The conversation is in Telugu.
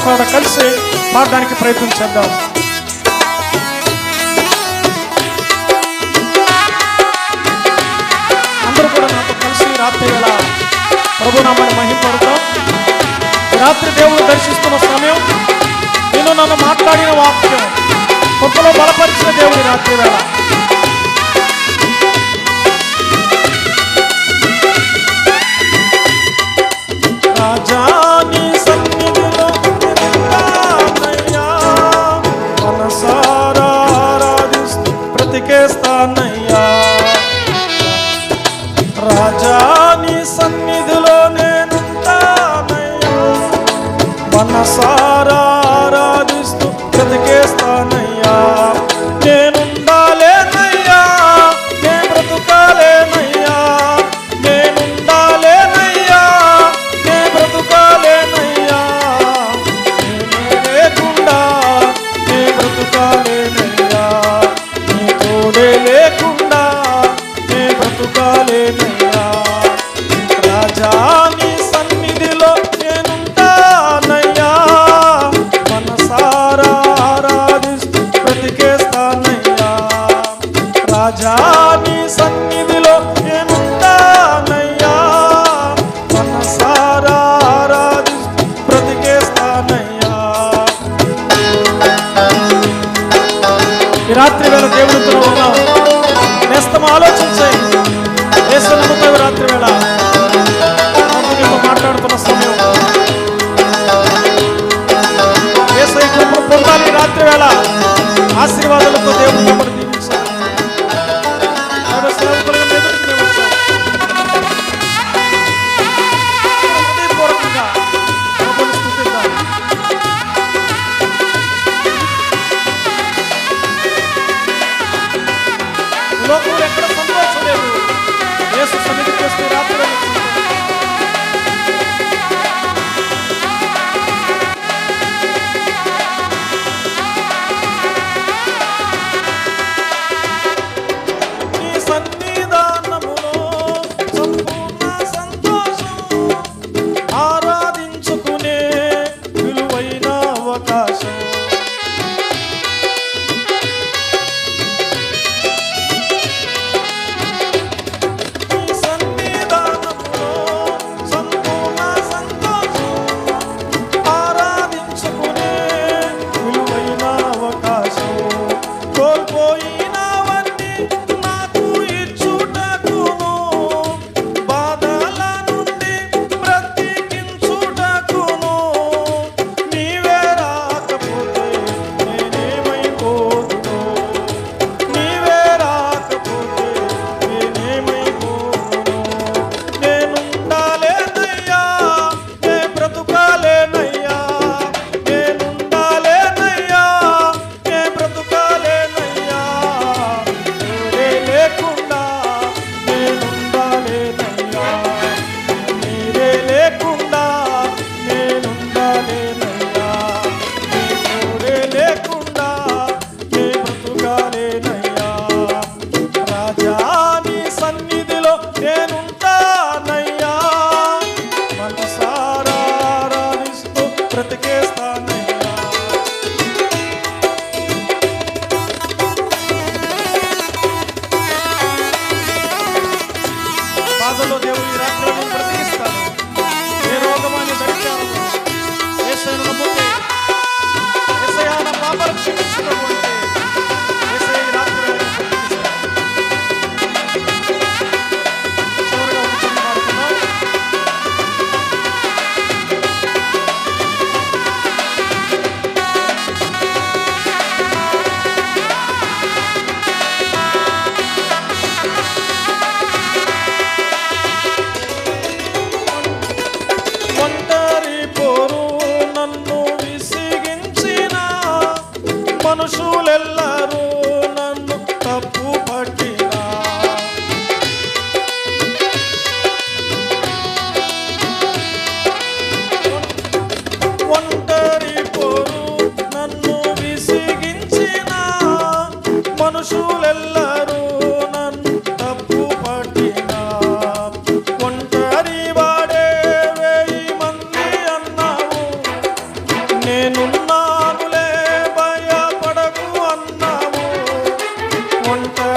అందరూ కూడా కలిసి పాడడానికి ప్రయత్నం చేద్దాం. అందరూ కూడా నాతో కలిసి రాత్రి వేళ ప్రభునామాన్ని మహిమపడతాం రాత్రి దేవుడు దర్శిస్తున్న సమయం నేను నన్ను మాట్లాడిన వాక్యం కొత్తలో బలపరిచిన దేవుడి రాత్రి వేళ. రాజాని సన్నిధిలో నేనుంటానయ్యా. మనసారా Señor. frente que están ಮನುಷ್ಯಲೆಲ್ಲರೂ con todo.